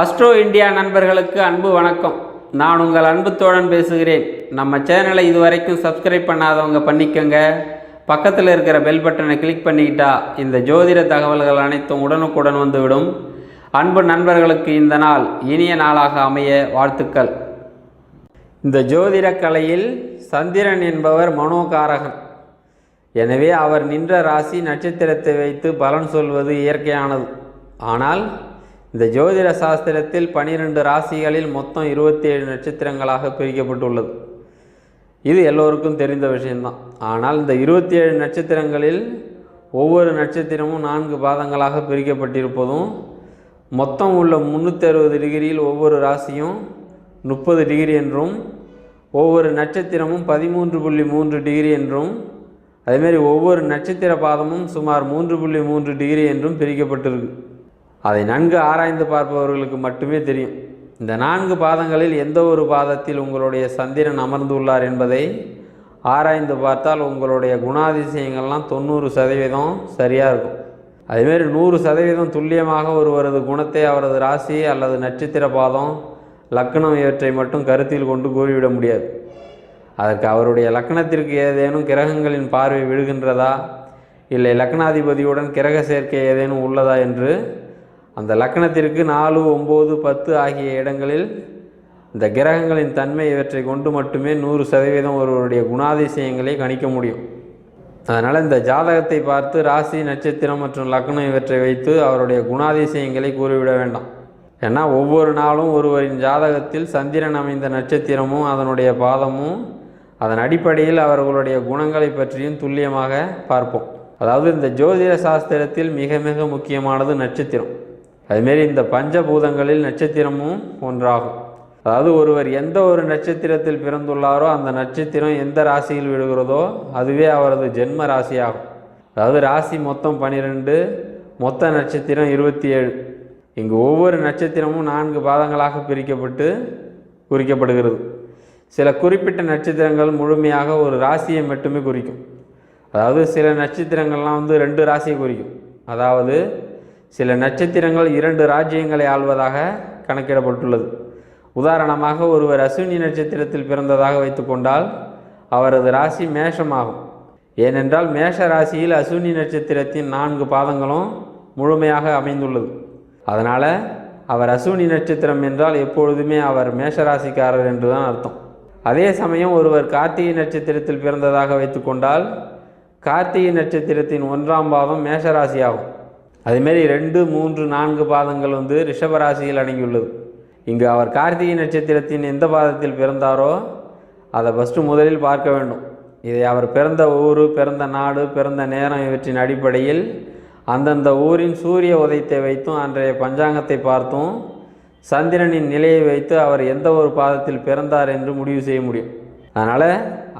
Astro India நண்பர்களுக்கு அன்பு வணக்கம். நான் உங்கள் அன்பு தோழன் பேசுகிறேன். நம்ம சேனலை இதுவரைக்கும் சப்ஸ்கிரைப் பண்ணாதவங்க பண்ணிக்கோங்க. பக்கத்தில் இருக்கிற பெல் பட்டனை கிளிக் பண்ணிக்கிட்டா இந்த ஜோதிட தகவல்கள் அனைத்தும் உடனுக்குடன் வந்துவிடும். அன்பு நண்பர்களுக்கு இந்த நாள் இனிய நாளாக அமைய வாழ்த்துக்கள். இந்த ஜோதிட கலையில் சந்திரன் என்பவர் மனோகாரகன். எனவே அவர் நின்ற ராசி நட்சத்திரத்தை வைத்து பலன் சொல்வது இயற்கையானது. ஆனால் இந்த ஜோதிட சாஸ்திரத்தில் பனிரெண்டு ராசிகளில் மொத்தம் இருபத்தி ஏழு நட்சத்திரங்களாக பிரிக்கப்பட்டுள்ளது. இது எல்லோருக்கும் தெரிந்த விஷயம்தான். ஆனால் இந்த இருபத்தி ஏழு நட்சத்திரங்களில் ஒவ்வொரு நட்சத்திரமும் நான்கு பாதங்களாக பிரிக்கப்பட்டிருப்பதும் மொத்தம் உள்ள முந்நூற்றி அறுபது டிகிரியில் ஒவ்வொரு ராசியும் முப்பது டிகிரி என்றும் ஒவ்வொரு நட்சத்திரமும் பதிமூன்று புள்ளி மூன்று டிகிரி என்றும் அதேமாரி ஒவ்வொரு நட்சத்திர பாதமும் சுமார் மூன்று புள்ளி மூன்று டிகிரி என்றும் பிரிக்கப்பட்டிருக்கு. அதை நன்கு ஆராய்ந்து பார்ப்பவர்களுக்கு மட்டுமே தெரியும். இந்த நான்கு பாதங்களில் எந்த ஒரு பாதத்தில் உங்களுடைய சந்திரன் அமர்ந்துள்ளார் என்பதை ஆராய்ந்து பார்த்தால் உங்களுடைய குணாதிசயங்கள்லாம் தொண்ணூறு சதவீதம் சரியாக இருக்கும். அதேமாரி நூறு சதவீதம் துல்லியமாக ஒருவரது குணத்தை அவரது ராசி அல்லது நட்சத்திர பாதம் லக்னம் இவற்றை மட்டும் கருத்தில் கொண்டு கூறிவிட முடியாது. அதற்கு அவருடைய லக்னத்திற்கு ஏதேனும் கிரகங்களின் பார்வை விழுகின்றதா? இல்லை லக்னாதிபதியுடன் கிரக சேர்க்கை ஏதேனும் உள்ளதா என்று அந்த லக்னத்திற்கு நாலு ஒம்பது பத்து ஆகிய இடங்களில் இந்த கிரகங்களின் தன்மை இவற்றை கொண்டு மட்டுமே நூறு சதவீதம் ஒருவருடைய குணாதிசயங்களை கணிக்க முடியும். அதனால் இந்த ஜாதகத்தை பார்த்து ராசி நட்சத்திரம் மற்றும் லக்னம் இவற்றை வைத்து அவருடைய குணாதிசயங்களை கூறிவிட வேண்டாம். ஏன்னா ஒவ்வொரு நாளும் ஒருவரின் ஜாதகத்தில் சந்திரன் அமைந்த நட்சத்திரமும் அதனுடைய பாதமும் அதன் அடிப்படையில் அவர்களுடைய குணங்களை பற்றியும் துல்லியமாக பார்ப்போம். அதாவது இந்த ஜோதிட சாஸ்திரத்தில் மிக மிக முக்கியமானது நட்சத்திரம். அதுமாரி இந்த பஞ்சபூதங்களில் நட்சத்திரமும் ஒன்றாகும். அதாவது ஒருவர் எந்த ஒரு நட்சத்திரத்தில் பிறந்துள்ளாரோ அந்த நட்சத்திரம் எந்த ராசியில் விழுகிறதோ அதுவே அவரது ஜென்ம ராசியாகும். அதாவது ராசி மொத்தம் பன்னிரெண்டு மொத்த நட்சத்திரம் இருபத்தி ஏழு இங்கு ஒவ்வொரு நட்சத்திரமும் நான்கு பாதங்களாக பிரிக்கப்பட்டு குறிக்கப்படுகிறது. சில குறிப்பிட்ட நட்சத்திரங்கள் முழுமையாக ஒரு ராசியை மட்டுமே குறிக்கும். அதாவது சில நட்சத்திரங்கள்லாம் வந்து ரெண்டு ராசியை குறிக்கும். அதாவது சில நட்சத்திரங்கள் இரண்டு ராஜ்யங்களை ஆள்வதாக கணக்கிடப்பட்டுள்ளது. உதாரணமாக ஒருவர் அஸ்வினி நட்சத்திரத்தில் பிறந்ததாக வைத்துக்கொண்டால் அவரது ராசி மேஷமாகும். ஏனென்றால் மேஷ ராசியில் அஸ்வினி நட்சத்திரத்தின் நான்கு பாதங்களும் முழுமையாக அமைந்துள்ளது. அதனால் அவர் அஸ்வினி நட்சத்திரம் என்றால் எப்பொழுதுமே அவர் மேஷராசிக்காரர் என்று தான் அர்த்தம். அதே சமயம் ஒருவர் கார்த்திகை நட்சத்திரத்தில் பிறந்ததாக வைத்துக்கொண்டால் கார்த்திகை நட்சத்திரத்தின் ஒன்றாம் பாதம் மேஷராசியாகும் அதேமாரி ரெண்டு மூன்று நான்கு பாதங்கள் வந்து ரிஷபராசியில் அடங்கியுள்ளது. இங்கு அவர் கார்த்திகை நட்சத்திரத்தின் எந்த பாதத்தில் பிறந்தாரோ அதை ஃபஸ்ட்டு முதலில் பார்க்க வேண்டும். இதை அவர் பிறந்த ஊர் பிறந்த நாடு பிறந்த நேரம் இவற்றின் அடிப்படையில் அந்தந்த ஊரின் சூரிய உதயத்தை வைத்தும் அன்றைய பஞ்சாங்கத்தை பார்த்தும் சந்திரனின் நிலையை வைத்து அவர் எந்த ஒரு பாதத்தில் பிறந்தார் என்று முடிவு செய்ய முடியும். அதனால்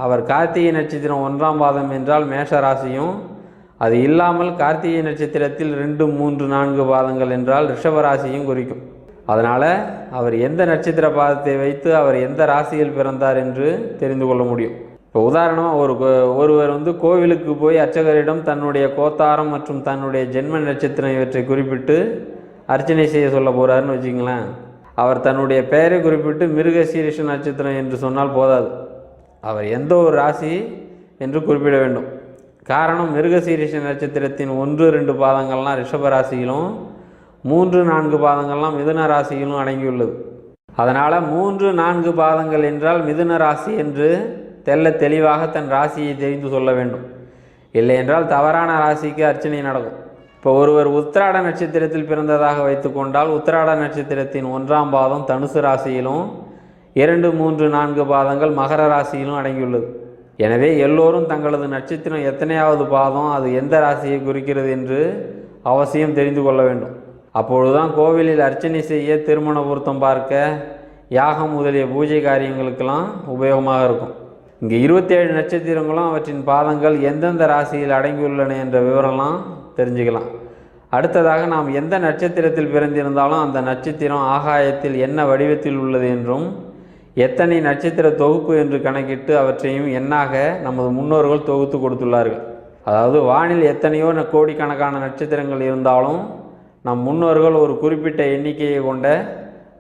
அவர் கார்த்திகை நட்சத்திரம் ஒன்றாம் பாதம் என்றால் மேஷ ராசியும் அது இல்லாமல் கார்த்திகை நட்சத்திரத்தில் ரெண்டு மூன்று நான்கு பாதங்கள் என்றால் ரிஷபராசியும் குறிக்கும். அதனால் அவர் எந்த நட்சத்திர பாதத்தை வைத்து அவர் எந்த ராசியில் பிறந்தார் என்று தெரிந்து கொள்ள முடியும். இப்போ உதாரணமாக ஒரு ஒருவர் வந்து கோவிலுக்கு போய் அர்ச்சகரிடம் தன்னுடைய கோத்தாரம் மற்றும் தன்னுடைய ஜென்ம நட்சத்திரம் இவற்றை குறிப்பிட்டு அர்ச்சனை செய்ய சொல்ல போகிறாருன்னு வச்சுங்களேன் அவர் தன்னுடைய பெயரை குறிப்பிட்டு மிருகசீரிஷ நட்சத்திரம் என்று சொன்னால் போதாது. அவர் எந்த ஒரு ராசி என்று குறிப்பிட வேண்டும். காரணம் மிருகசீரிஷ நட்சத்திரத்தின் ஒன்று ரெண்டு பாதங்கள்லாம் ரிஷப ராசியிலும் மூன்று நான்கு பாதங்கள்லாம் மிதுன ராசியிலும் அடங்கியுள்ளது. அதனால் மூன்று நான்கு பாதங்கள் என்றால் மிதுன ராசி என்று தெல்ல தெளிவாக தன் ராசியை தெரிந்து சொல்ல வேண்டும். இல்லை என்றால் தவறான ராசிக்கு அர்ச்சனை நடக்கும். இப்போ ஒருவர் உத்திராட நட்சத்திரத்தில் பிறந்ததாக வைத்துக்கொண்டால் உத்திராட நட்சத்திரத்தின் ஒன்றாம் பாதம் தனுசு ராசியிலும் இரண்டு மூன்று நான்கு பாதங்கள் மகர ராசியிலும் அடங்கியுள்ளது. எனவே எல்லோரும் தங்களது நட்சத்திரம் எத்தனையாவது பாதம் அது எந்த ராசியை குறிக்கிறது என்று அவசியம் தெரிந்து கொள்ள வேண்டும். அப்பொழுதுதான் கோவிலில் அர்ச்சனை செய்ய திருமண பொருத்தம் பார்க்க யாகம் முதலிய பூஜை காரியங்களுக்கெல்லாம் உபயோகமாக இருக்கும். இங்கே இருபத்தேழு நட்சத்திரங்களும் அவற்றின் பாதங்கள் எந்தெந்த ராசியில் அடங்கியுள்ளன என்ற விவரம்லாம் தெரிஞ்சுக்கலாம். அடுத்ததாக நாம் எந்த நட்சத்திரத்தில் பிறந்திருந்தாலும் அந்த நட்சத்திரம் ஆகாயத்தில் என்ன வடிவத்தில் உள்ளது என்றும் எத்தனை நட்சத்திர தொகுப்பு என்று கணக்கிட்டு அவற்றையும் எண்ணாக நமது முன்னோர்கள் தொகுத்து கொடுத்துள்ளார்கள். அதாவது வானில் எத்தனையோ கோடிக்கணக்கான நட்சத்திரங்கள் இருந்தாலும் நம் முன்னோர்கள் ஒரு குறிப்பிட்ட எண்ணிக்கையை கொண்ட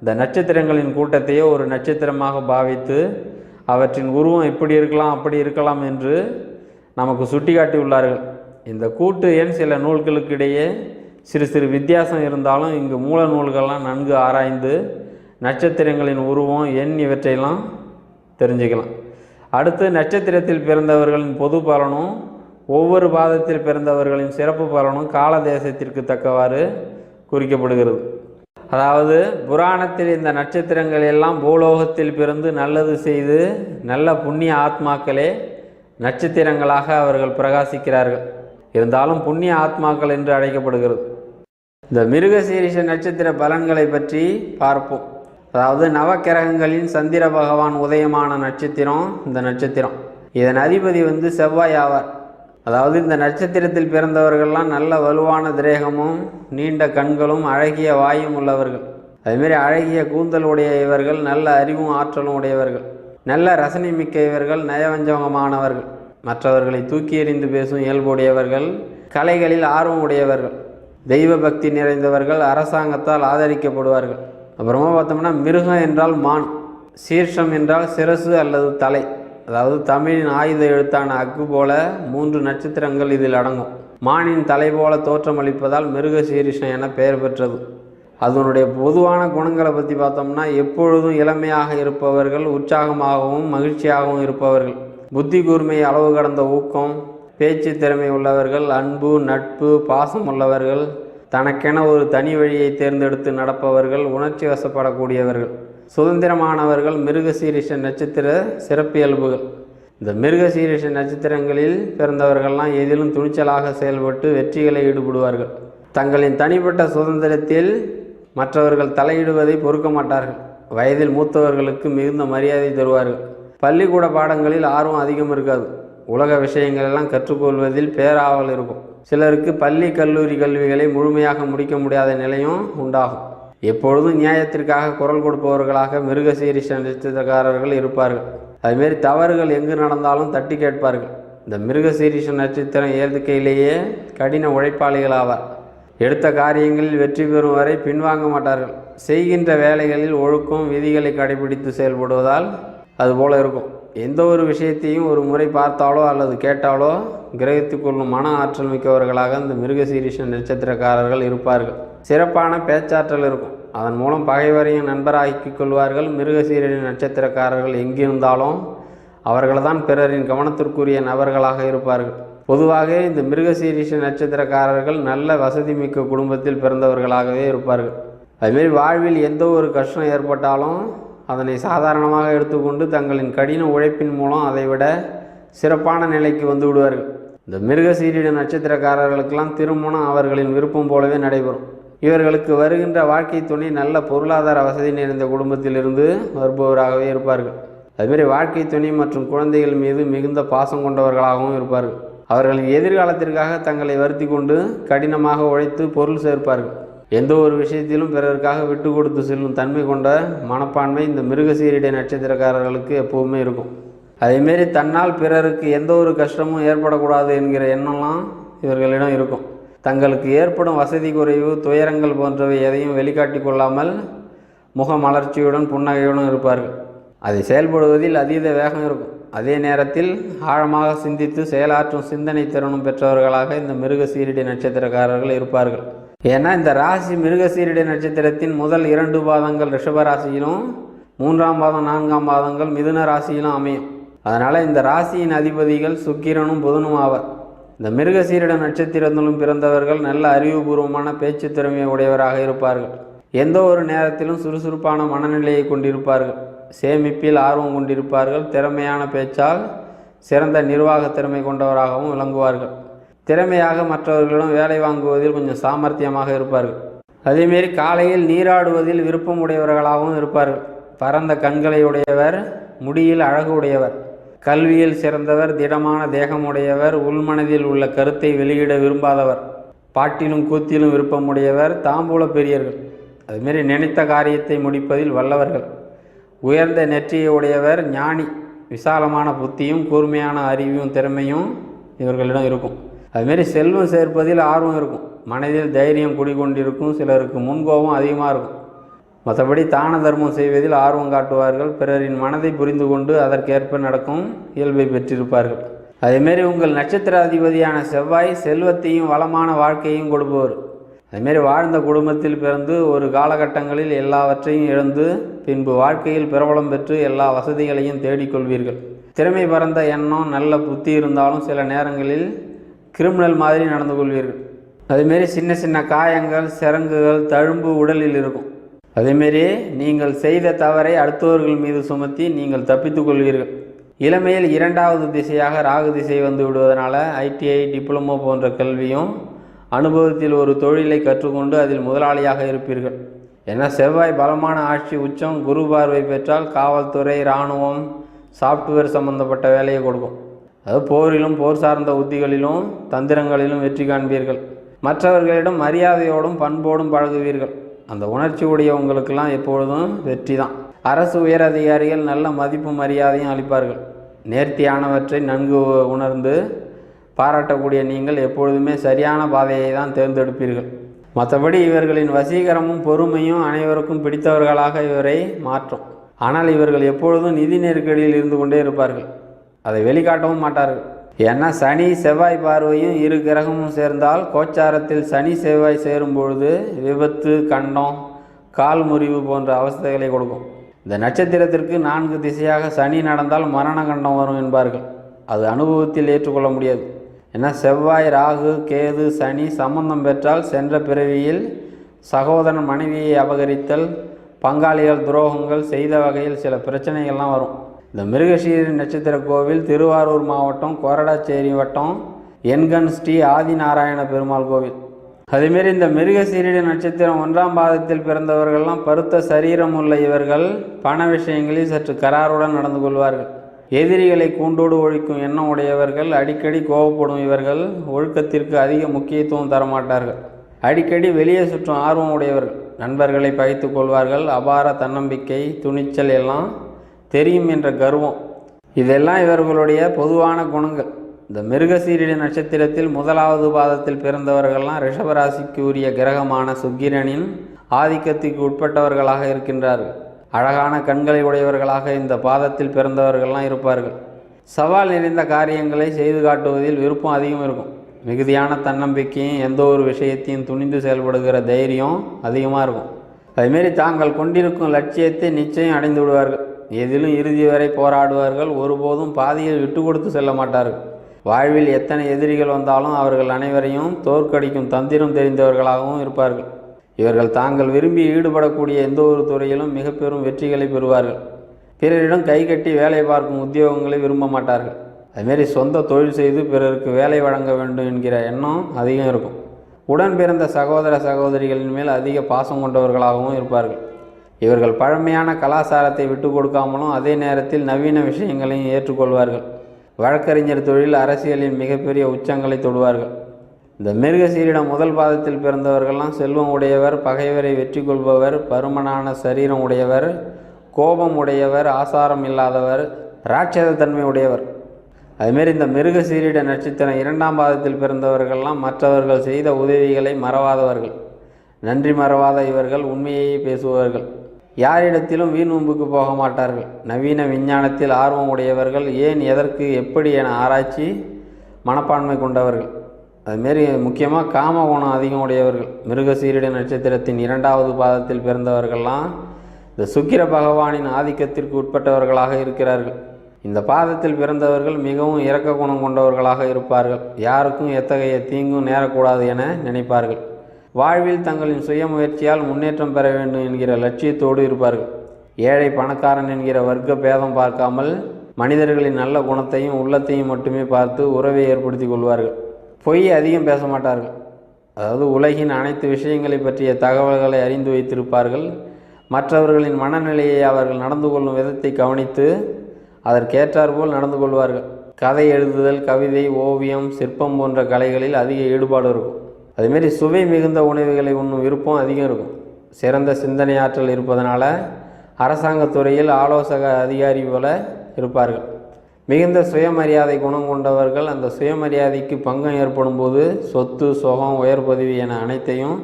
இந்த நட்சத்திரங்களின் கூட்டத்தையே ஒரு நட்சத்திரமாக பாவித்து அவற்றின் உருவம் இப்படி இருக்கலாம் அப்படி இருக்கலாம் என்று நமக்கு சுட்டிக்காட்டி உள்ளார்கள் இந்த கூட்டு எண் சில நூல்களுக்கு இடையே சிறு சிறு வித்தியாசம் இருந்தாலும் இங்கு மூல நூல்கள்லாம் நன்கு ஆராய்ந்து நட்சத்திரங்களின் உருவம் எண் இவற்றையெல்லாம் தெரிஞ்சுக்கலாம். அடுத்து நட்சத்திரத்தில் பிறந்தவர்களின் பொது பலனும் ஒவ்வொரு பாதத்தில் பிறந்தவர்களின் சிறப்பு பலனும் கால தேசத்திற்கு தக்கவாறு குறிக்கப்படுகிறது. அதாவது புராணத்தில் இந்த நட்சத்திரங்கள் எல்லாம் பூலோகத்தில் பிறந்து நல்லது செய்து நல்ல புண்ணிய ஆத்மாக்களே நட்சத்திரங்களாக அவர்கள் பிரகாசிக்கிறார்கள். இருந்தாலும் புண்ணிய ஆத்மாக்கள் என்று அழைக்கப்படுகிறது. இந்த மிருகசீரிஷ நட்சத்திர பலன்களை பற்றி பார்ப்போம். அதாவது நவக்கிரகங்களின் சந்திர பகவான் உதயமான நட்சத்திரம் இந்த நட்சத்திரம். இதன் அதிபதி வந்து செவ்வாய் ஆவார். அதாவது இந்த நட்சத்திரத்தில் பிறந்தவர்கள்லாம் நல்ல வலுவான திரேகமும் நீண்ட கண்களும் அழகிய வாயும் உள்ளவர்கள். அதுமாரி அழகிய கூந்தல் உடைய இவர்கள் நல்ல அறிவும் ஆற்றலும் உடையவர்கள். நல்ல ரசனை மிக்க இவர்கள் நயவஞ்சகமானவர்கள். மற்றவர்களை தூக்கி எறிந்து பேசும் இயல்புடையவர்கள் கலைகளில் ஆர்வம் உடையவர்கள். தெய்வ பக்தி நிறைந்தவர்கள் அரசாங்கத்தால் ஆதரிக்கப்படுவார்கள். அப்புறமா பார்த்தோம்னா மிருகம் என்றால் மான் சீர்ஷம் என்றால் சிரசு அல்லது தலை. அதாவது தமிழின் ஆயுத எழுத்தான அக்கு போல மூன்று நட்சத்திரங்கள் இதில் அடங்கும். மானின் தலை போல தோற்றமளிப்பதால் மிருக சீரிஷம் என பெயர் பெற்றது. அதனுடைய பொதுவான குணங்களை பற்றி பார்த்தோம்னா எப்பொழுதும் இளமையாக இருப்பவர்கள் உற்சாகமாகவும் மகிழ்ச்சியாகவும் இருப்பவர்கள். புத்தி கூர்மை அளவு கடந்த ஊக்கம் பேச்சு திறமை உள்ளவர்கள் அன்பு நட்பு பாசம் உள்ளவர்கள் தனக்கென ஒரு தனி வழியை தேர்ந்தெடுத்து நடப்பவர்கள் உணர்ச்சி வசப்படக்கூடியவர்கள். சுதந்திரமானவர்கள் மிருகசீரிஷ நட்சத்திர சிறப்பியல்புகள். இந்த மிருகசீரிஷ நட்சத்திரங்களில் பிறந்தவர்கள்லாம் எதிலும் துணிச்சலாக செயல்பட்டு வெற்றிகளை ஈடுபடுவார்கள். தங்களின் தனிப்பட்ட சுதந்திரத்தில் மற்றவர்கள் தலையிடுவதை பொறுக்க மாட்டார்கள். வயதில் மூத்தவர்களுக்கு மிகுந்த மரியாதை தருவார்கள். பள்ளிக்கூட பாடங்களில் ஆர்வம் அதிகம் இருக்காது. உலக விஷயங்களெல்லாம் கற்றுக்கொள்வதில் பேராவல் இருக்கும். சிலருக்கு பள்ளி கல்லூரி கல்விகளை முழுமையாக முடிக்க முடியாத நிலையும் உண்டாகும். எப்பொழுதும் நியாயத்திற்காக குரல் கொடுப்பவர்களாக மிருகசீரிஷ நட்சத்திரக்காரர்கள் இருப்பார்கள். அதுமாரி தவறுகள் எங்கு நடந்தாலும் தட்டி கேட்பார்கள். இந்த மிருகசீரிஷ நட்சத்திரம் ஏற்கையிலேயே கடின உழைப்பாளிகள் ஆவார் எடுத்த காரியங்களில் வெற்றி பெறும் வரை பின்வாங்க மாட்டார்கள். செய்கின்ற வேலைகளில் ஒழுக்கம் விதிகளை கடைபிடித்து செயல்படுவதால் அதுபோல இருக்கும். எந்த ஒரு விஷயத்தையும் ஒரு முறை பார்த்தாலோ அல்லது கேட்டாலோ கிரகித்துக் கொள்ளும் மன ஆற்றல் மிக்கவர்களாக இந்த மிருகசீரிஷ நட்சத்திரக்காரர்கள் இருப்பார்கள். சிறப்பான பேச்சாற்றல் இருக்கும். அதன் மூலம் பகைவரையும் நண்பராக்கிக் கொள்வார்கள். மிருகசீரிஷ நட்சத்திரக்காரர்கள் எங்கிருந்தாலும் அவர்கள்தான் பிறரின் கவனத்திற்குரிய நபர்களாக இருப்பார்கள். பொதுவாக இந்த மிருகசீரிஷ நட்சத்திரக்காரர்கள் நல்ல வசதி மிக்க குடும்பத்தில் பிறந்தவர்களாகவே இருப்பார்கள். அதுமாரி வாழ்வில் எந்த ஒரு கஷ்டம் ஏற்பட்டாலும் அதனை சாதாரணமாக எடுத்துக்கொண்டு தங்களின் கடின உழைப்பின் மூலம் அதைவிட சிறப்பான நிலைக்கு வந்து விடுவார்கள். இந்த மிருகசீரிட நட்சத்திரக்காரர்களுக்கெல்லாம் திருமணம் அவர்களின் விருப்பம் போலவே நடைபெறும். இவர்களுக்கு வருகின்ற வாழ்க்கை துணை நல்ல பொருளாதார வசதி நிறைந்த குடும்பத்திலிருந்து வருபவராகவே இருப்பார்கள். அதுமாரி வாழ்க்கை துணை மற்றும் குழந்தைகள் மீது மிகுந்த பாசம் கொண்டவர்களாகவும் இருப்பார்கள். அவர்களின் எதிர்காலத்திற்காக தங்களை வருத்தி கொண்டு கடினமாக உழைத்து பொருள் சேர்ப்பார்கள். எந்த ஒரு விஷயத்திலும் பிறருக்காக விட்டு கொடுத்து செல்லும் தன்மை கொண்ட மனப்பான்மை இந்த மிருகசீரிடை நட்சத்திரக்காரர்களுக்கு எப்போவுமே இருக்கும். அதேமாரி தன்னால் பிறருக்கு எந்த ஒரு கஷ்டமும் ஏற்படக்கூடாது என்கிற எண்ணம்லாம் இவர்களிடம் இருக்கும். தங்களுக்கு ஏற்படும் வசதி குறைவு துயரங்கள் போன்றவை எதையும் வெளிக்காட்டி கொள்ளாமல் முகமலர்ச்சியுடன் புன்னகையுடன் இருப்பார்கள். அதை செயல்படுவதில் அதீத வேகம் இருக்கும். அதே நேரத்தில் ஆழமாக சிந்தித்து செயலாற்றும் சிந்தனை திறனும் பெற்றவர்களாக இந்த மிருகசீரிடை நட்சத்திரக்காரர்கள் இருப்பார்கள். ஏன்னா இந்த ராசி மிருகசீரிடை நட்சத்திரத்தின் முதல் இரண்டு பாதங்கள் ரிஷப ராசியிலும் மூன்றாம் பாதம் நான்காம் பாதங்கள் மிதுன ராசியிலும் அமையும். அதனால் இந்த ராசியின் அதிபதிகள் சுக்கிரனும் புதனும் ஆவர். இந்த மிருகசீரிட நட்சத்திரத்திலும் பிறந்தவர்கள் நல்ல அறிவுபூர்வமான பேச்சு திறமையை உடையவராக இருப்பார்கள். எந்த ஒரு நேரத்திலும் சுறுசுறுப்பான மனநிலையை கொண்டிருப்பார்கள். சேமிப்பில் ஆர்வம் கொண்டிருப்பார்கள். திறமையான பேச்சால் சிறந்த நிர்வாக திறமை கொண்டவராகவும் விளங்குவார்கள். திறமையாக மற்றவர்களிடம் வேலை வாங்குவதில் கொஞ்சம் சாமர்த்தியமாக இருப்பார்கள். அதேமாரி காலையில் நீராடுவதில் விருப்பம் உடையவர்களாகவும் இருப்பார்கள். பரந்த கண்களை உடையவர் முடியில் அழகு உடையவர். கல்வியில் சிறந்தவர் திடமான தேகமுடையவர் உள்மனதில் உள்ள கருத்தை வெளியிட விரும்பாதவர் பாட்டிலும் கூத்திலும் விருப்பமுடையவர் தாம்பூல பெரியர்கள். அதுமாரி நினைத்த காரியத்தை முடிப்பதில் வல்லவர்கள். உயர்ந்த நெற்றியை உடையவர் ஞானி விசாலமான புத்தியும் கூர்மையான அறிவும் திறமையும் இவர்களிடம் இருக்கும். அதுமாரி செல்வம் சேர்ப்பதில் ஆர்வம் இருக்கும். மனதில் தைரியம் குடிகொண்டிருக்கும் சிலருக்கு முன்கோபம் அதிகமாக இருக்கும். மற்றபடி தான தர்மம் செய்வதில் ஆர்வம் காட்டுவார்கள். பிறரின் மனதை புரிந்து கொண்டு அதற்கேற்ப நடக்கும் இயல்பை பெற்றிருப்பார்கள். அதேமாரி உங்கள் நட்சத்திராதிபதியான செவ்வாய் செல்வத்தையும் வளமான வாழ்க்கையும் கொடுப்பவர். அதுமாரி வாழ்ந்த குடும்பத்தில் பிறந்து ஒரு காலகட்டங்களில் எல்லாவற்றையும் இழந்து பின்பு வாழ்க்கையில் பிரபலம் பெற்று எல்லா வசதிகளையும் தேடிக்கொள்வீர்கள் திறமை பறந்த எண்ணம் நல்ல புத்தி இருந்தாலும் சில நேரங்களில் கிரிமினல் மாதிரி நடந்து கொள்வீர்கள். அதுமாரி சின்ன சின்ன காயங்கள் சிரங்குகள் தழும்பு உடலில் இருக்கும். அதேமாரி நீங்கள் செய்த தவறை அடுத்தவர்கள் மீது சுமத்தி நீங்கள் தப்பித்துக் கொள்வீர்கள். இளமையில் இரண்டாவது திசையாக ராகு திசை வந்து விடுவதனால ஐடிஐ டிப்ளமோ போன்ற கல்வியும் அனுபவத்தில் ஒரு தொழிலை கற்றுக்கொண்டு அதில் முதலாளியாக இருப்பீர்கள். ஏன்னா செவ்வாய் பலமான ஆட்சி உச்சம் குரு பார்வை பெற்றால் காவல்துறை இராணுவம் சாஃப்ட்வேர் சம்பந்தப்பட்ட வேலையை கொடுக்கும். அது போரிலும் போர் சார்ந்த உத்திகளிலும் தந்திரங்களிலும் வெற்றி காண்பீர்கள். மற்றவர்களிடம் மரியாதையோடும் பண்போடும் பழகுவீர்கள். அந்த உணர்ச்சி உடையவங்களுக்கெல்லாம் எப்பொழுதும் வெற்றி தான். அரசு உயர் அதிகாரிகள் நல்ல மதிப்பு மரியாதையும் அளிப்பார்கள். நேர்த்தியானவற்றை நன்கு உணர்ந்து பாராட்டக்கூடிய நீங்கள் எப்பொழுதுமே சரியான பாதையை தான் தேர்ந்தெடுப்பீர்கள். மற்றபடி இவர்களின் வசீகரமும் பொறுமையும் அனைவருக்கும் பிடித்தவர்களாக இவரை மாற்றும். ஆனால் இவர்கள் எப்பொழுதும் நிதி நெருக்கடியில் இருந்து கொண்டே இருப்பார்கள். அதை வெளிக்காட்டவும் மாட்டார்கள். ஏன்னா சனி செவ்வாய் பார்வையும் இரு கிரகமும் சேர்ந்தால் கோச்சாரத்தில் சனி செவ்வாய் சேரும் பொழுது விபத்து கண்டம் கால் முறிவு போன்ற அவஸ்தைகளை கொடுக்கும். இந்த நட்சத்திரத்திற்கு நான்கு திசையாக சனி நடந்தால் மரண கண்டம் வரும் என்பார்கள். அது அனுபவத்தில் ஏற்றுக்கொள்ள முடியாது. ஏன்னா செவ்வாய் ராகு கேது சனி சம்பந்தம் பெற்றால் சென்ற பிறவியில் சகோதரன் மனைவியை அபகரித்தல் பங்காளிகள் துரோகங்கள் செய்த வகையில் சில பிரச்சனைகள்லாம் வரும். இந்த மிருகசீரி நட்சத்திர கோவில் திருவாரூர் மாவட்டம் கொரடாச்சேரி வட்டம் என்கன் ஸ்ரீ ஆதிநாராயண பெருமாள் கோவில். அதேமாரி இந்த மிருகசீரிட நட்சத்திரம் ஒன்றாம் பாதத்தில் பிறந்தவர்கள்லாம் பருத்த சரீரம் உள்ள இவர்கள் பண விஷயங்களில் சற்று கராருடன் நடந்து கொள்வார்கள். எதிரிகளை கூண்டோடு ஒழிக்கும் எண்ணம் உடையவர்கள் அடிக்கடி கோபப்படும் இவர்கள் ஒழுக்கத்திற்கு அதிக முக்கியத்துவம் தரமாட்டார்கள். அடிக்கடி வெளியே சுற்றும் ஆர்வம் உடையவர்கள். நண்பர்களை பகைத்து கொள்வார்கள் அபார தன்னம்பிக்கை துணிச்சல் எல்லாம் தெரியும் என்ற கர்வம். இதெல்லாம் இவர்களுடைய பொதுவான குணங்கள். இந்த மிருகசீரிட நட்சத்திரத்தில் முதலாவது பாதத்தில் பிறந்தவர்கள்லாம் ரிஷபராசிக்கு உரிய கிரகமான சுக்கிரனின் ஆதிக்கத்துக்கு உட்பட்டவர்களாக இருக்கின்றார்கள். அழகான கண்களை உடையவர்களாக இந்த பாதத்தில் பிறந்தவர்கள்லாம் இருப்பார்கள். சவால் நிறைந்த காரியங்களை செய்து காட்டுவதில் விருப்பம் அதிகம் இருக்கும். மிகுதியான தன்னம்பிக்கையும் எந்த ஒரு விஷயத்தையும் துணிந்து செயல்படுகிற தைரியம் அதிகமாக இருக்கும். அதுமாரி தாங்கள் கொண்டிருக்கும் லட்சியத்தை நிச்சயம் அடைந்து விடுவார்கள். எதிலும் இறுதி வரை போராடுவார்கள். ஒருபோதும் பாதியில் விட்டு கொடுத்து செல்ல மாட்டார்கள். வாழ்வில் எத்தனை எதிரிகள் வந்தாலும் அவர்கள் அனைவரையும் தோற்கடிக்கும் தந்திரம் தெரிந்தவர்களாகவும் இருப்பார்கள். இவர்கள் தாங்கள் விரும்பி ஈடுபடக்கூடிய எந்த ஒரு துறையிலும் மிக பெரும் வெற்றிகளை பெறுவார்கள். பிறரிடம் கை கட்டி வேலை பார்க்கும் உத்தியோகங்களை விரும்ப மாட்டார்கள். அதுமாரி சொந்த தொழில் செய்து பிறருக்கு வேலை வழங்க வேண்டும் என்கிற எண்ணம் அதிகம் இருக்கும். உடன் பிறந்த சகோதர சகோதரிகளின் மேல் அதிக பாசம் கொண்டவர்களாகவும் இருப்பார்கள். இவர்கள் பழமையான கலாச்சாரத்தை விட்டு கொடுக்காமலும் அதே நேரத்தில் நவீன விஷயங்களையும் ஏற்றுக்கொள்வார்கள். வழக்கறிஞர் தொழில் அரசியலின் மிகப்பெரிய உச்சங்களை தொடுவார்கள். இந்த மிருகசீரிடம் முதல் பாதத்தில் பிறந்தவர்கள்லாம் செல்வம் உடையவர் பகைவரை வெற்றி கொள்பவர் பருமனான சரீரம் உடையவர் கோபம் உடையவர் ஆசாரம் இல்லாதவர் ராட்சத தன்மை உடையவர். அதுமாரி இந்த மிருகசீரிட நட்சத்திரம் இரண்டாம் பாதத்தில் பிறந்தவர்கள்லாம் மற்றவர்கள் செய்த உதவிகளை மறவாதவர்கள். நன்றி மறவாத இவர்கள் உண்மையை பேசுபவர்கள். யாரிடத்திலும் வீண் போக மாட்டார்கள். நவீன விஞ்ஞானத்தில் ஆர்வம் உடையவர்கள் ஏன் எதற்கு எப்படி என ஆராய்ச்சி மனப்பான்மை கொண்டவர்கள். அதுமாரி முக்கியமாக காம குணம் அதிகம் உடையவர்கள். மிருகசீரிட நட்சத்திரத்தின் இரண்டாவது பாதத்தில் பிறந்தவர்கள்லாம் இந்த சுக்கிர பகவானின் ஆதிக்கத்திற்கு உட்பட்டவர்களாக இருக்கிறார்கள். இந்த பாதத்தில் பிறந்தவர்கள் மிகவும் இரக்க குணம் கொண்டவர்களாக இருப்பார்கள். யாருக்கும் எத்தகைய தீங்கும் நேரக்கூடாது என நினைப்பார்கள். வாழ்வில் தங்களின் சுய முயற்சியால் முன்னேற்றம் பெற வேண்டும் என்கிற லட்சியத்தோடு இருப்பார்கள். ஏழை பணக்காரன் என்கிற வர்க்க பேதம் பார்க்காமல் மனிதர்களின் நல்ல குணத்தையும் உள்ளத்தையும் மட்டுமே பார்த்து உறவை ஏற்படுத்தி கொள்வார்கள். பொய் அதிகம் பேச மாட்டார்கள். அதாவது உலகின் அனைத்து விஷயங்களை பற்றிய தகவல்களை அறிந்து வைத்திருப்பார்கள். மற்றவர்களின் மனநிலையை அவர்கள் நடந்து கொள்ளும் விதத்தை கவனித்து அதற்கேற்றாற்போல் நடந்து கொள்வார்கள். கதை எழுதுதல் கவிதை ஓவியம் சிற்பம் போன்ற கலைகளில் அதிக ஈடுபாடு இருக்கும். அதுமாரி சுவை மிகுந்த உணவுகளை உண்ணும் விருப்பம் அதிகம் இருக்கும். சிறந்த சிந்தனை ஆற்றல் இருப்பதனால அரசாங்கத்துறையில் ஆலோசக அதிகாரி போல இருப்பார்கள். மிகுந்த சுயமரியாதை குணம் கொண்டவர்கள் அந்த சுயமரியாதைக்கு பங்கம் ஏற்படும் போது சொத்து சுகம் உயர் பதவி என அனைத்தையும்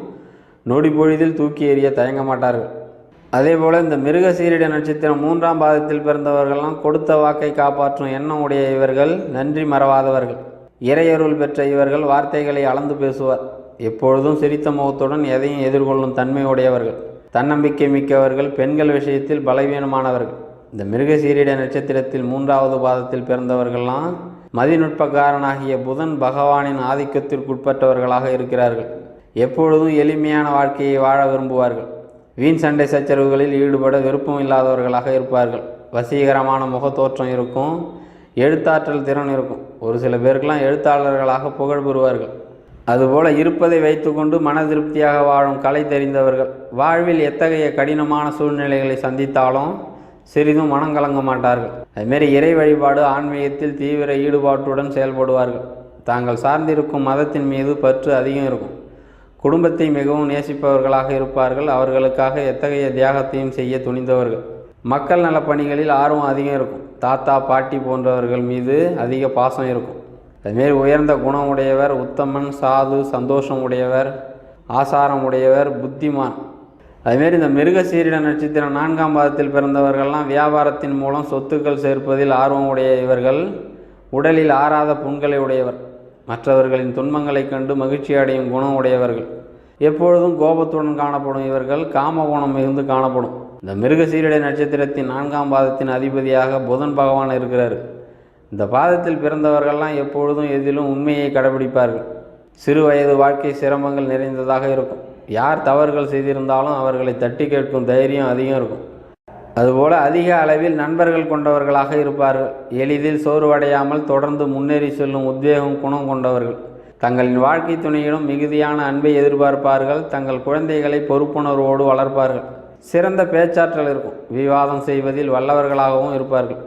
நொடி பொழுதில் தூக்கி எறிய தயங்க மாட்டார்கள். அதே போல் இந்த மிருக சீரிட நட்சத்திரம் மூன்றாம் பாதத்தில் பிறந்தவர்கள்லாம் கொடுத்த வாக்கை காப்பாற்றும் எண்ணம் உடைய இவர்கள் நன்றி மறவாதவர்கள். இறையருள் பெற்ற இவர்கள் வார்த்தைகளை அளந்து பேசுவார். எப்பொழுதும் சிரித்த முகத்துடன் எதையும் எதிர்கொள்ளும் தன்மையுடையவர்கள். தன்னம்பிக்கை மிக்கவர்கள் பெண்கள் விஷயத்தில் பலவீனமானவர்கள். இந்த மிருக சீரிட நட்சத்திரத்தில் மூன்றாவது பாதத்தில் பிறந்தவர்கள்லாம் மதிநுட்பக்காரனாகிய புதன் பகவானின் ஆதிக்கத்திற்குட்பட்டவர்களாக இருக்கிறார்கள். எப்பொழுதும் எளிமையான வாழ்க்கையை வாழ விரும்புவார்கள். வீண் சண்டை சச்சரவுகளில் ஈடுபட விருப்பம் இல்லாதவர்களாக இருப்பார்கள். வசீகரமான முகத்தோற்றம் இருக்கும். எழுத்தாற்றல் திறன் இருக்கும். ஒரு சில பேருக்கெல்லாம் எழுத்தாளர்களாக புகழ் பெறுவார்கள். அதுபோல இருப்பதை வைத்துக்கொண்டு மன திருப்தியாக வாழும் கலை தெரிந்தவர்கள் வாழ்வில் எத்தகைய கடினமான சூழ்நிலைகளை சந்தித்தாலும் சிறிதும் மனம் கலங்க மாட்டார்கள். அதுமாரி இறை வழிபாடு ஆன்மீகத்தில் தீவிர ஈடுபாட்டுடன் செயல்படுவார்கள். தாங்கள் சார்ந்திருக்கும் மதத்தின் மீது பற்று அதிகம் இருக்கும். குடும்பத்தை மிகவும் நேசிப்பவர்களாக இருப்பார்கள். அவர்களுக்காக எத்தகைய தியாகத்தையும் செய்ய துணிந்தவர்கள். மக்கள் நல பணிகளில் ஆர்வம் அதிகம் இருக்கும். தாத்தா பாட்டி போன்றவர்கள் மீது அதிக பாசம் இருக்கும். அதுமாரி உயர்ந்த குணம் உடையவர் உத்தமன் சாது சந்தோஷம் உடையவர் ஆசாரம் உடையவர் புத்திமான். அதுமாரி இந்த மிருக சீரிட நட்சத்திரம் நான்காம் பாதத்தில் பிறந்தவர்கள்லாம் வியாபாரத்தின் மூலம் சொத்துக்கள் சேர்ப்பதில் ஆர்வம் உடைய இவர்கள் உடலில் ஆறாத புண்களை உடையவர். மற்றவர்களின் துன்பங்களைக் கண்டு மகிழ்ச்சி அடையும் குணம் உடையவர்கள் எப்பொழுதும் கோபத்துடன் காணப்படும் இவர்கள் காம குணம் மிகுந்து காணப்படும். இந்த மிருகசீரடை நட்சத்திரத்தின் நான்காம் பாதத்தின் அதிபதியாக புதன் பகவான் இருக்கிறார். இந்த பாதத்தில் பிறந்தவர்கள்லாம் எப்பொழுதும் எதிலும் உண்மையை கடைபிடிப்பார்கள் சிறு வயது வாழ்க்கை சிரமங்கள் நிறைந்ததாக இருக்கும். யார் தவறுகள் செய்திருந்தாலும் அவர்களை தட்டி கேட்கும் தைரியம் அதிகம் இருக்கும். அதுபோல அதிக அளவில் நண்பர்கள் கொண்டவர்களாக இருப்பார்கள். எளிதில் சோர்வடையாமல் தொடர்ந்து முன்னேறி செல்லும் உத்வேகம் குணம் கொண்டவர்கள். தங்களின் வாழ்க்கை துணையிடம் மிகுதியான அன்பை எதிர்பார்ப்பார்கள். தங்கள் குழந்தைகளை பொறுப்புணர்வோடு வளர்ப்பார்கள். சிறந்த பேச்சாற்றல் இருக்கும். விவாதம் செய்வதில் வல்லவர்களாகவும் இருப்பார்கள்.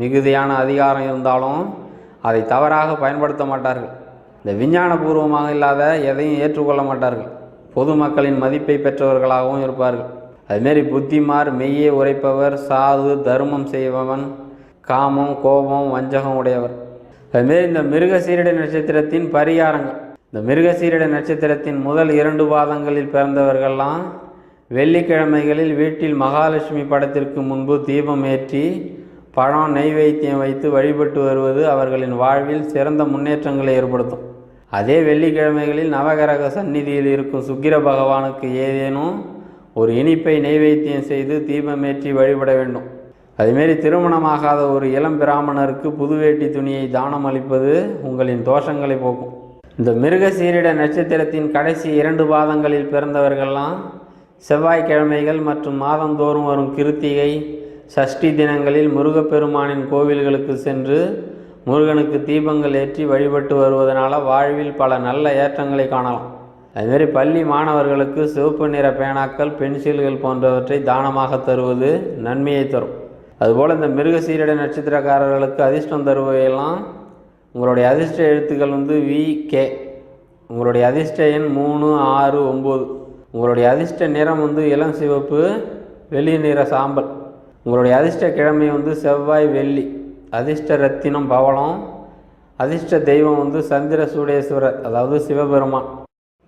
மிகுதியான அதிகாரம் இருந்தாலும் அதை தவறாக பயன்படுத்த மாட்டார்கள். இந்த விஞ்ஞானபூர்வமாக இல்லாத எதையும் ஏற்றுக்கொள்ள மாட்டார்கள். பொதுமக்களின் மதிப்பை பெற்றவர்களாகவும் இருப்பார்கள். அதுமாரி புத்திமார் மெய்யே உரைப்பவர் சாது தர்மம் செய்பவன் காமம் கோபம் வஞ்சகம் உடையவர். அதுமாரி இந்த மிருக சீரடை நட்சத்திரத்தின் பரிகாரங்கள். இந்த மிருக சீரடை நட்சத்திரத்தின் முதல் இரண்டு பாதங்களில் பிறந்தவர்கள்லாம் வெள்ளிக்கிழமைகளில் வீட்டில் மகாலட்சுமி படத்திற்கு முன்பு தீபம் ஏற்றி பழம் நெய்வேத்தியம் வைத்து வழிபட்டு வருவது அவர்களின் வாழ்வில் சிறந்த முன்னேற்றங்களை ஏற்படுத்தும். அதே வெள்ளிக்கிழமைகளில் நவகிரக சந்நிதியில் இருக்கும் சுக்கிர பகவானுக்கு ஏதேனும் ஒரு இனிப்பை நெய்வேத்தியம் செய்து தீபமேற்றி வழிபட வேண்டும். அதுமாரி திருமணமாகாத ஒரு இளம் பிராமணருக்கு புதுவேட்டி துணியை தானம் அளிப்பது உங்களின் தோஷங்களை போக்கும். இந்த மிருக சீரிட நட்சத்திரத்தின் கடைசி இரண்டு பாதங்களில் பிறந்தவர்கள்லாம் செவ்வாய்க்கிழமைகள் மற்றும் மாதந்தோறும் வரும் கிருத்திகை சஷ்டி தினங்களில் முருகப்பெருமானின் கோவில்களுக்கு சென்று முருகனுக்கு தீபங்கள் ஏற்றி வழிபட்டு வருவதனால வாழ்வில் பல நல்ல ஏற்றங்களை காணலாம். அதுமாரி பள்ளி மாணவர்களுக்கு சிவப்பு நிற பேனாக்கள் பென்சில்கள் போன்றவற்றை தானமாக தருவது நன்மையை தரும். அதுபோல் இந்த மிருக சீரட நட்சத்திரக்காரர்களுக்கு அதிர்ஷ்டம் தருவையெல்லாம் உங்களுடைய அதிர்ஷ்ட எழுத்துக்கள் வந்து வி கே. உங்களுடைய அதிர்ஷ்ட எண் மூணு ஆறு ஒம்பது. உங்களுடைய அதிர்ஷ்ட நிறம் வந்து இளம் சிவப்பு வெளி நிற சாம்பல். உங்களுடைய அதிர்ஷ்ட கிழமை வந்து செவ்வாய் வெள்ளி. அதிர்ஷ்ட ரத்தினம் பவளம். அதிர்ஷ்ட தெய்வம் வந்து சந்திர சூடேஸ்வரர் அதாவது சிவபெருமான்.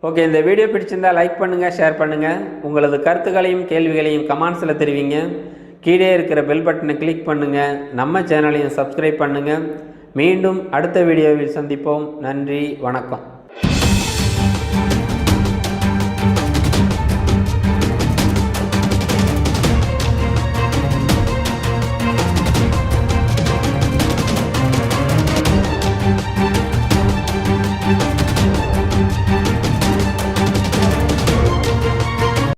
ஓகே இந்த வீடியோ பிடிச்சிருந்தால் லைக் பண்ணுங்கள் ஷேர் பண்ணுங்கள் உங்களது கருத்துக்களையும் கேள்விகளையும் கமெண்ட்ஸில் தெரிவிங்க. கீழே இருக்கிற பெல் பட்டனை கிளிக் பண்ணுங்கள் நம்ம சேனலையும் சப்ஸ்கிரைப் பண்ணுங்கள் மீண்டும் அடுத்த வீடியோவில் சந்திப்போம். நன்றி வணக்கம்.